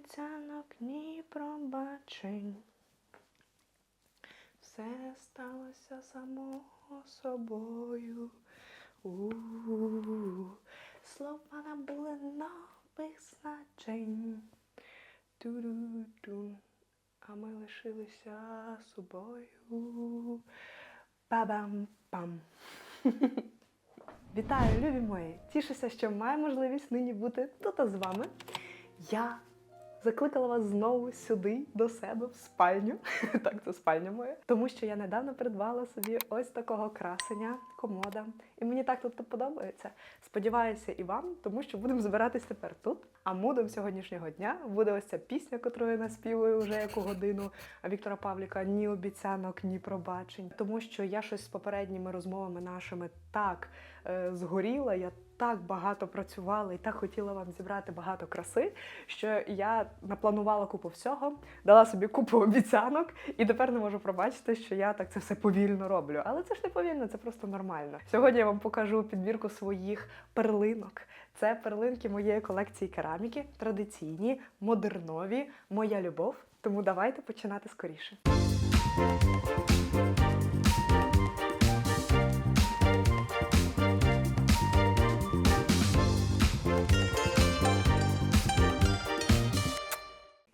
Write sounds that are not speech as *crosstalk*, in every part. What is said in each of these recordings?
обіцянок, ні пробачень. Все сталося само собою. У-у-у. Слова набули нових значень. Ту-ду-дум. А ми лишилися собою. Па-бам-пам. Вітаю, любі мої! Тішуся, що маю можливість нині бути тут з вами. Я закликала вас знову сюди до себе в спальню. *laughs* так, це спальня моя. Тому що я недавно придбала собі ось такого красення, комода. І мені так тут подобається. Сподіваюся, і вам, тому що будемо збиратись тепер тут. А мудом сьогоднішнього дня буде ось ця пісня, яку я наспівую вже яку годину Віктора Павліка ні обіцянок, ні пробачень. Тому що я щось з попередніми розмовами нашими так згоріла. Я так багато працювала і так хотіла вам зібрати багато краси, що я напланувала купу всього, дала собі купу обіцянок, і тепер не можу пробачити, що я так це все повільно роблю. Але це ж не повільно, це просто нормально. Сьогодні я вам покажу підбірку своїх перлинок. Це перлинки моєї колекції кераміки, традиційні, модернові, моя любов. Тому давайте починати скоріше.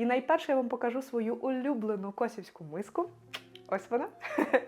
Найперше я вам покажу свою улюблену косівську миску. Ось вона. *laughs*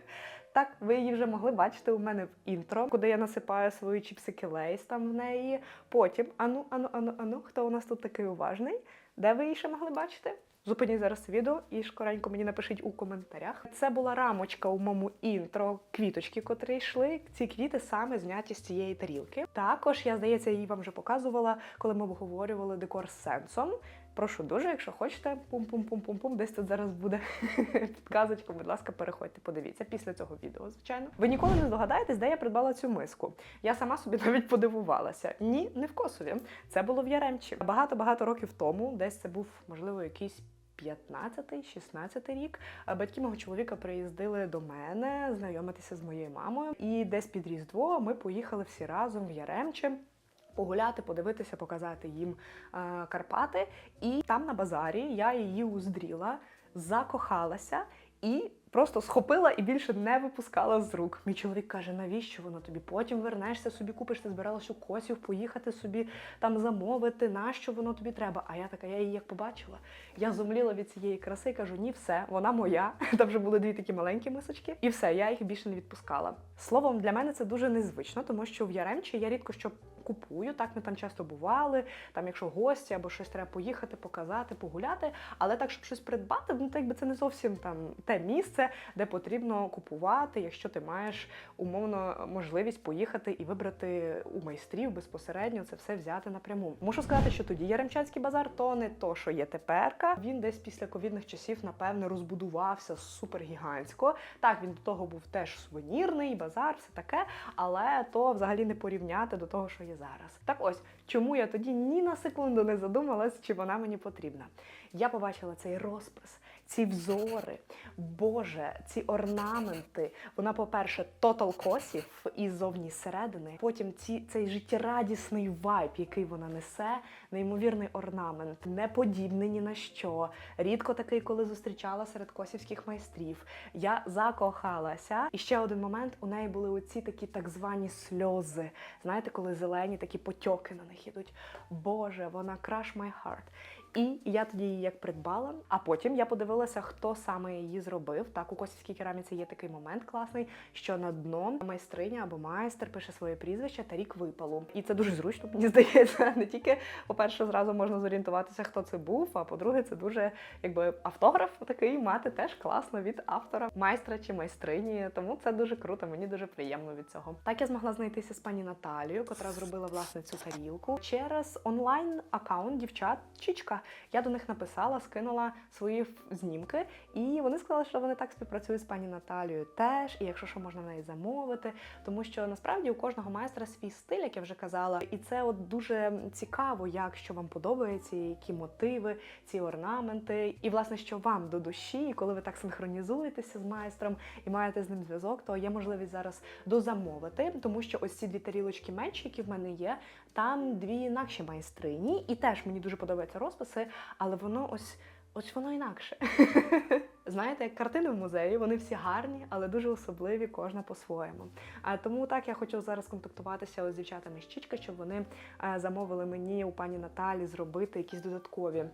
Так, ви її вже могли бачити у мене в інтро, куди я насипаю свої чіпсики лейс там в неї. Потім, ану, ану, ану, ану, хто у нас тут такий уважний? Де ви її ще могли бачити? Зупиніть зараз відео і шкоренько мені напишіть у коментарях. Це була рамочка у моєму інтро, квіточки, котрі йшли. Ці квіти саме зняті з цієї тарілки. Також я здається, її вам вже показувала, коли ми обговорювали декор з сенсом. Прошу дуже, якщо хочете, пум-пум-пум-пум-пум, десь тут зараз буде *laughs* підказочка. Будь ласка, переходьте, подивіться після цього відео, звичайно. Ви ніколи не здогадаєтесь, де я придбала цю миску. Я сама собі *laughs* навіть подивувалася. Ні, не в Косові. Це було в Яремчі. Багато-багато років тому, десь це був, можливо, якийсь 15-16 рік батьки мого чоловіка приїздили до мене знайомитися з моєю мамою. І десь під Різдво ми поїхали всі разом в Яремче. Погуляти, подивитися, показати їм е, Карпати. І там на базарі я її уздріла, закохалася і просто схопила і більше не випускала з рук. Мій чоловік каже: навіщо воно тобі? Потім вернешся собі, купиш, ти збиралася у косів, поїхати собі там замовити, нащо воно тобі треба. А я така, я її як побачила. Я зумліла від цієї краси, кажу, ні, все, вона моя. *laughs* Там вже були дві такі маленькі мисочки, і все, я їх більше не відпускала. Словом, для мене це дуже незвично, тому що в Яремчі я рідко що купую. Так ми там часто бували. Там, якщо гості або щось треба поїхати, показати, погуляти. Але так, щоб щось придбати, ну так би це не зовсім там те місце, де потрібно купувати, якщо ти маєш умовно можливість поїхати і вибрати у майстрів безпосередньо це все взяти напряму. Мушу сказати, що тоді Яремчанський базар то не то, що є теперка. Він десь після ковідних часів, напевне, розбудувався супергігантсько. Так, він до того був теж сувенірний, базар, все таке, але то взагалі не порівняти до того, що є зараз. Так ось, чому я тоді ні на секунду не задумалась, чи вона мені потрібна. Я побачила цей розпис, ці взори, Боже, ці орнаменти. Вона, по-перше, тотал косів і зовні зсередини. Потім ці, цей життєрадісний вайб, який вона несе, неймовірний орнамент, не подібний ні на що. Рідко такий, коли зустрічала серед косівських майстрів. Я закохалася. І ще один момент: у неї були оці такі так звані сльози. Знаєте, коли зелені такі потьоки на них ідуть. Боже, вона crush my heart. І я тоді її як придбала. А потім я подивилася, хто саме її зробив. Так, у косівській кераміці є такий момент класний, що на дно майстриня або майстер пише своє прізвище та рік випалу. І це дуже зручно, мені *laughs* здається. Не тільки, по-перше, зразу можна зорієнтуватися, хто це був. А по-друге, це дуже якби автограф такий мати теж класно від автора, майстра чи майстрині. Тому це дуже круто, мені дуже приємно від цього. Так я змогла знайтися з пані Наталією, котра зробила власне цю тарілку через онлайн аккаунт дівчат Чічка. Я до них написала, скинула свої знімки, і вони сказали, що вони так співпрацюють з пані Наталією теж, і якщо що можна в неї замовити, тому що насправді у кожного майстра свій стиль, як я вже казала, і це от дуже цікаво, як що вам подобається, які мотиви, ці орнаменти, і власне, що вам до душі, і коли ви так синхронізуєтеся з майстром і маєте з ним зв'язок, то є можливість зараз дозамовити, тому що ось ці дві тарілочки менші, які в мене є, Там дві інакші майстрині, і теж мені дуже подобаються розписи, але воно ось. Ось воно інакше. *laughs* Знаєте, як картини в музеї, вони всі гарні, але дуже особливі, кожна по-своєму. А тому так я хочу зараз контактуватися з дівчатами з Чічка, щоб вони е, замовили мені у пані Наталі зробити якісь додаткові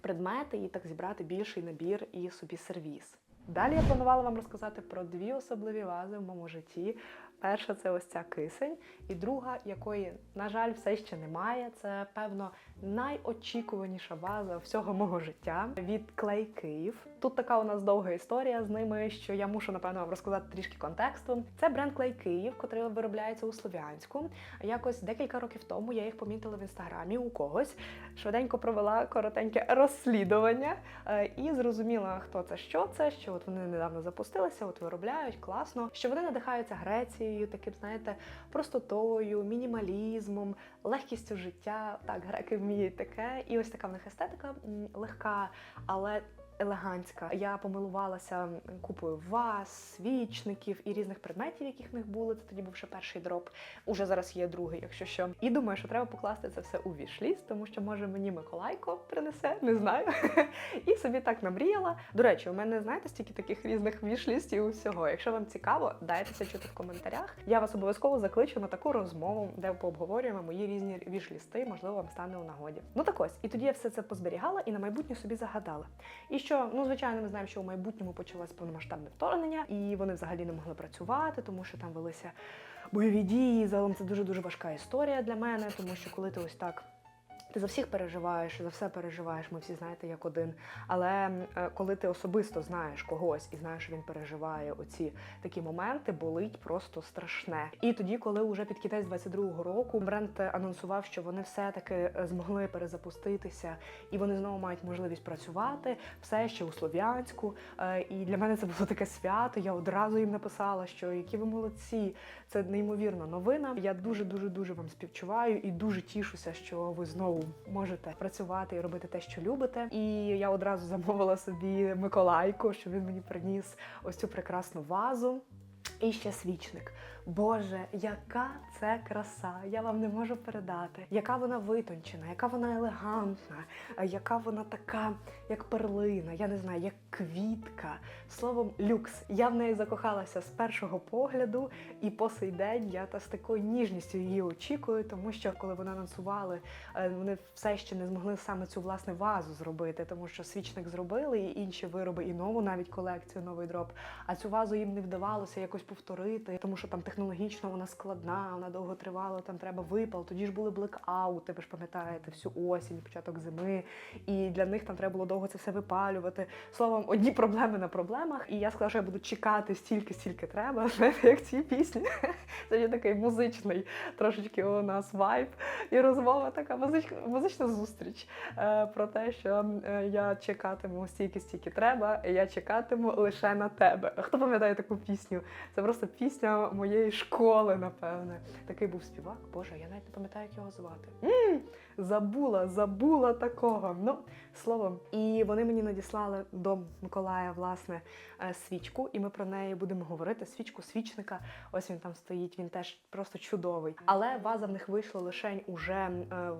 предмети і так зібрати більший набір і собі сервіс. Далі я планувала вам розказати про дві особливі вази в моєму житті. Перша це ось ця кисень, і друга, якої, на жаль, все ще немає. Це певно найочікуваніша ваза всього мого життя від Клей Київ. Тут така у нас довга історія з ними, що я мушу напевно вам розказати трішки контексту. Це бренд Клей Київ, котрий виробляється у Слов'янську. Якось декілька років тому я їх помітила в інстаграмі у когось. Швиденько провела коротеньке розслідування е, і зрозуміла, хто це, що це, що от вони недавно запустилися, от виробляють класно, що вони надихаються Грецією, таким, знаєте, простотою, мінімалізмом, легкістю життя. Так, греки вміють таке. І ось така в них естетика легка, але. Елегантська. Я помилувалася купою ваз, свічників і різних предметів, яких в них були. Це тоді був ще перший дроп. Уже зараз є другий, якщо що. І думаю, що треба покласти це все у вішліст, тому що може мені Миколайко принесе, не знаю. *laughs* І собі так намріяла. До речі, у мене знаєте стільки таких різних вішлістів усього. Якщо вам цікаво, дайтеся чути в коментарях. Я вас обов'язково закличу на таку розмову, де пообговорюємо мої різні вішлісти, можливо, вам стане у нагоді. Ну так ось, і тоді я все це позберігала і на майбутнє собі загадала. І що, ну звичайно, ми знаємо, що у майбутньому почалось повномасштабне вторгнення, і вони взагалі не могли працювати, тому що там велися бойові дії. Загалом це дуже дуже важка історія для мене, тому що коли ти ось так. Ти за всіх переживаєш, за все переживаєш, ми всі знаєте як один. Але е, коли ти особисто знаєш когось і знаєш, що він переживає оці такі моменти, болить просто страшне. І тоді, коли вже під кінець 22-го року бренд анонсував, що вони все-таки е, змогли перезапуститися, і вони знову мають можливість працювати, все ще у Слов'янську. Е, І для мене це було таке свято. Я одразу їм написала, що які ви молодці, це неймовірна новина. Я дуже дуже дуже вам співчуваю і дуже тішуся, що ви знову можете працювати і робити те, що любите. І я одразу замовила собі Миколайку, щоб він мені приніс ось цю прекрасну вазу. І ще свічник. Боже, яка це краса! Я вам не можу передати, яка вона витончена, яка вона елегантна, е, яка вона така, як перлина, я не знаю, як квітка. Словом, люкс. Я в неї закохалася з першого погляду, і по сей день я та з такою ніжністю її очікую, тому що коли вони анонсували, е, вони все ще не змогли саме цю власне вазу зробити, тому що свічник зробили і інші вироби, і нову навіть колекцію, новий дроп. А цю вазу їм не вдавалося якось повторити, тому що там технологічно вона складна, вона довго тривала, там треба випал. Тоді ж були блекаути, ви ж пам'ятаєте, всю осінь, початок зими. І для них там треба було довго це все випалювати. Словом, одні проблеми на проблемах. І я сказала, що я буду чекати стільки, стільки треба. *laughs* Як ці пісні. *laughs* Це є такий музичний трошечки у нас вайб і розмова така музична, музична зустріч е, про те, що е, я чекатиму стільки, стільки треба, і я чекатиму лише на тебе. Хто пам'ятає таку пісню? Це просто пісня моєї школи, напевне. Такий був співак. Боже, я навіть не пам'ятаю, як його звати. м забула, забула такого. Ну, словом, і вони мені надіслали до Миколая власне е, свічку, і ми про неї будемо говорити. Свічку свічника. Ось він там стоїть. Він теж просто чудовий. Але ваза в них вийшла лише уже е,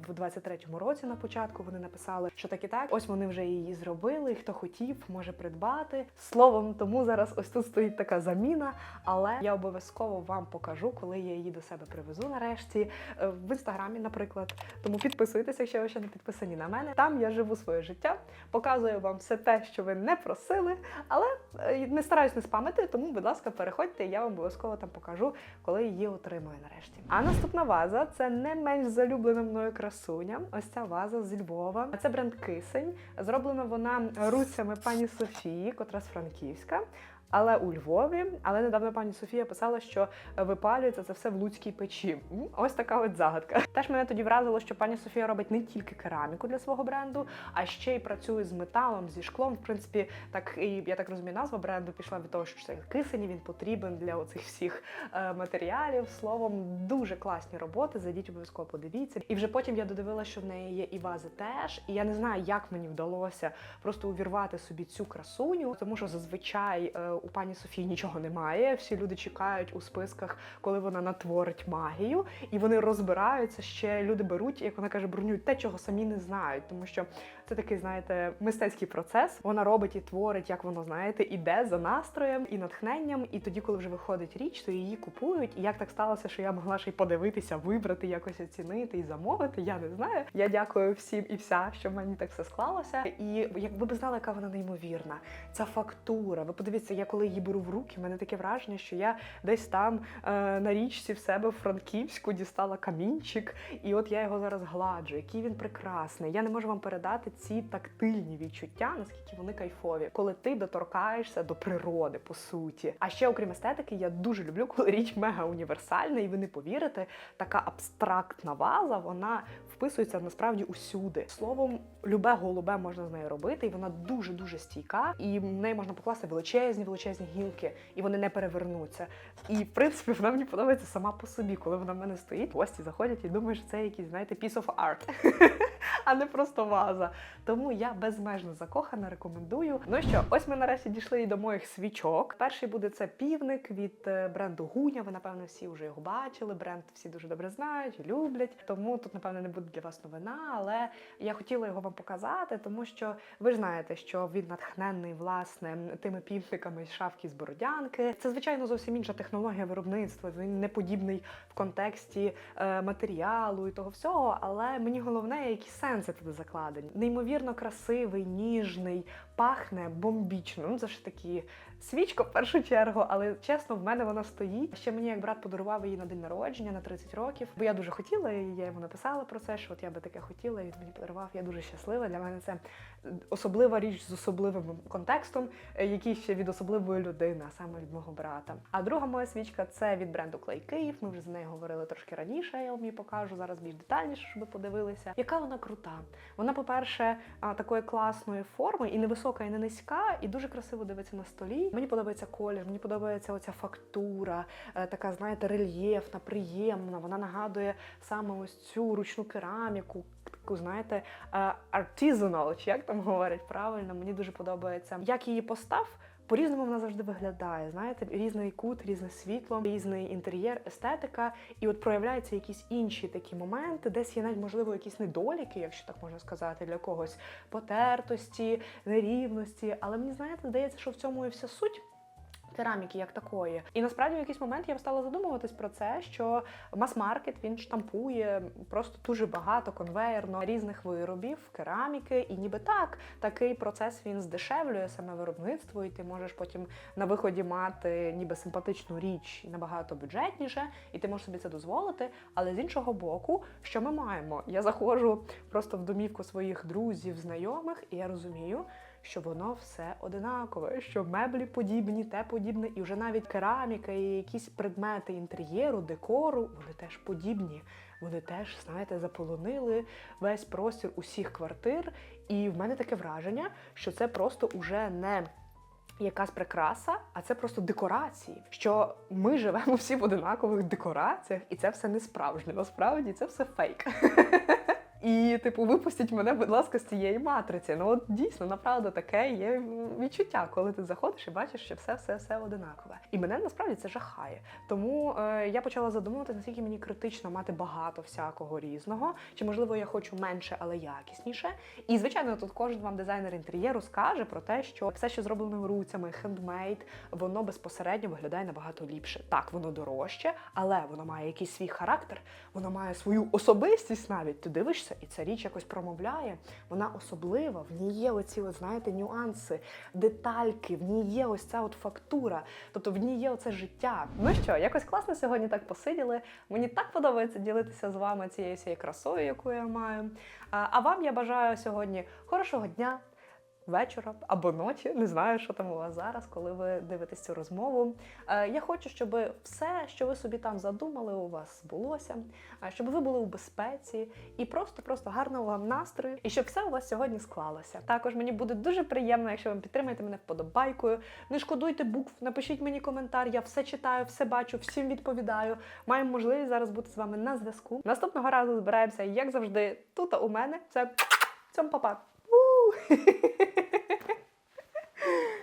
в 23-му році. На початку вони написали, що так і так. Ось вони вже її зробили. Хто хотів, може придбати. Словом, тому зараз ось тут стоїть така заміна. Але я обов'язково вам покажу, коли я її до себе привезу нарешті е, в інстаграмі, наприклад. Тому підписуйтеся, якщо ви ще не підписані на мене. Там я живу своє життя, показую вам все те, що ви не просили, але е, не стараюсь не спамити, тому, будь ласка, переходьте, я вам обов'язково там покажу, коли її отримаю нарешті. А наступна ваза це не менш залюблена мною красуня. Ось ця ваза з Львова. Це бренд Кисень. Зроблена вона руцями пані Софії, котра з Франківська. Але у Львові, але недавно пані Софія писала, що випалюється це все в луцькій печі. Ось така от загадка. Теж мене тоді вразило, що пані Софія робить не тільки кераміку для свого бренду, а ще й працює з металом, зі шклом. В принципі, так і я так розумію, назва бренду пішла від того, що це кисень, він потрібен для оцих всіх е, матеріалів. Словом, дуже класні роботи. Зайдіть обов'язково подивіться. І вже потім я додивилася, що в неї є і вази теж. І я не знаю, як мені вдалося просто увірвати собі цю красуню, тому що зазвичай е, у пані Софії нічого немає. Всі люди чекають у списках, коли вона натворить магію, і вони розбираються. Ще люди беруть, як вона каже, бронюють те, чого самі не знають, тому що це такий, знаєте, мистецький процес. Вона робить і творить, як воно знаєте, іде за настроєм і натхненням. І тоді, коли вже виходить річ, то її купують. І як так сталося, що я могла ще й подивитися, вибрати, якось оцінити і замовити, я не знаю. Я дякую всім і вся, що в мені так все склалося. І якби ви знали, яка вона неймовірна, ця фактура. Ви подивіться, я коли її беру в руки, в мене таке враження, що я десь там е, на річці в себе в Франківську дістала камінчик, і от я його зараз гладжу. Який він прекрасний. Я не можу вам передати ці тактильні відчуття, наскільки вони кайфові, коли ти доторкаєшся до природи, по суті. А ще, окрім естетики, я дуже люблю, коли річ мега універсальна, і ви не повірите, така абстрактна ваза, вона вписується насправді усюди. Словом, любе голубе можна з нею робити, і вона дуже дуже стійка, і в неї можна покласти величезні величезні гілки, і вони не перевернуться. І в принципі вона мені подобається сама по собі, коли вона в мене стоїть. Гості заходять і думають, що це якийсь, знаєте, piece of art, *laughs* *laughs* а не просто ваза. Тому я безмежно закохана, рекомендую. Ну що, ось ми нарешті дійшли і до моїх свічок. Перший буде це півник від е, бренду Гуня. Ви напевно всі вже його бачили. Бренд всі дуже добре знають, люблять. Тому тут, напевно, не буде для вас новина, але я хотіла його вам показати, тому що ви ж знаєте, що він натхненний власне тими півниками з шавки з Бородянки. Це звичайно зовсім інша технологія виробництва. Він не подібний в контексті е, матеріалу і того всього. Але мені головне, які сенси туди закладені. Неймовірно красивий, ніжний, пахне бомбічно. Ну це ж такі свічка в першу чергу, але чесно, в мене вона стоїть. Ще мені як брат подарував її на день народження на 30 років, бо я дуже хотіла, і я йому написала про це, що от я би таке хотіла, і він мені подарував. Я дуже щаслива. Для мене це особлива річ з особливим контекстом, е, який ще від особливої людини, а саме від мого брата. А друга моя свічка це від бренду Клей Київ. Ми вже з нею говорили трошки раніше. Я вам її покажу зараз більш детальніше, щоб ви подивилися. Яка вона крута? Вона, по-перше, такої класної форми, і не висока, і не низька, і дуже красиво дивиться на столі. Мені подобається колір, мені подобається оця фактура, е, така, знаєте, рельєфна, приємна. Вона нагадує саме ось цю ручну кераміку, таку, знаєте, е, artisanal, чи як там говорять правильно. Мені дуже подобається. Як її постав. По-різному вона завжди виглядає. Знаєте, різний кут, різне світло, різний інтер'єр, естетика, і от проявляються якісь інші такі моменти, десь є навіть можливо якісь недоліки, якщо так можна сказати, для когось потертості, нерівності. Але мені знаєте, здається, що в цьому і вся суть. Кераміки як такої, і насправді в якийсь момент я стала задумуватись про це, що мас-маркет він штампує просто дуже багато конвейерно різних виробів, кераміки, і ніби так такий процес він здешевлює саме виробництво, і ти можеш потім на виході мати ніби симпатичну річ набагато бюджетніше, і ти можеш собі це дозволити. Але з іншого боку, що ми маємо? Я заходжу просто в домівку своїх друзів, знайомих, і я розумію що воно все одинакове, що меблі подібні, те подібне, і вже навіть кераміка і якісь предмети інтер'єру, декору, вони теж подібні. Вони теж, знаєте, заполонили весь простір усіх квартир. І в мене таке враження, що це просто уже не якась прикраса, а це просто декорації. Що ми живемо всі в одинакових декораціях, і це все не справжнє. Насправді це все фейк. *laughs* І, типу, випустіть мене, будь ласка, з цієї матриці. Ну от дійсно, направду таке є відчуття, коли ти заходиш і бачиш, що все все все одинакове. І мене насправді це жахає. Тому е, я почала задумуватися, наскільки мені критично мати багато всякого різного, чи можливо я хочу менше, але якісніше. І звичайно, тут кожен вам дизайнер інтер'єру скаже про те, що все, що зроблено руцями, хендмейд, воно безпосередньо виглядає набагато ліпше. Так, воно дорожче, але воно має якийсь свій характер, воно має свою особистість навіть. Ти дивишся і ця річ якось промовляє. Вона особлива, в ній є оці, от, знаєте, нюанси, детальки, в ній є ось ця от фактура, тобто в ній є оце життя. Ну що, якось класно сьогодні так посиділи. Мені так подобається ділитися з вами цією всією красою, яку я маю. А вам я бажаю сьогодні хорошого дня. Вечора або ночі, не знаю, що там у вас зараз, коли ви дивитесь цю розмову. Е, я хочу, щоб все, що ви собі там задумали, у вас збулося, е, щоб ви були у безпеці і просто-просто гарного вам настрою, і щоб все у вас сьогодні склалося. Також мені буде дуже приємно, якщо ви підтримаєте мене вподобайкою. Не шкодуйте букв, напишіть мені коментар. Я все читаю, все бачу, всім відповідаю. Маємо можливість зараз бути з вами на зв'язку. Наступного разу збираємося, як завжди, тут у мене. Це *tsk* цьом папа. ハハハハ!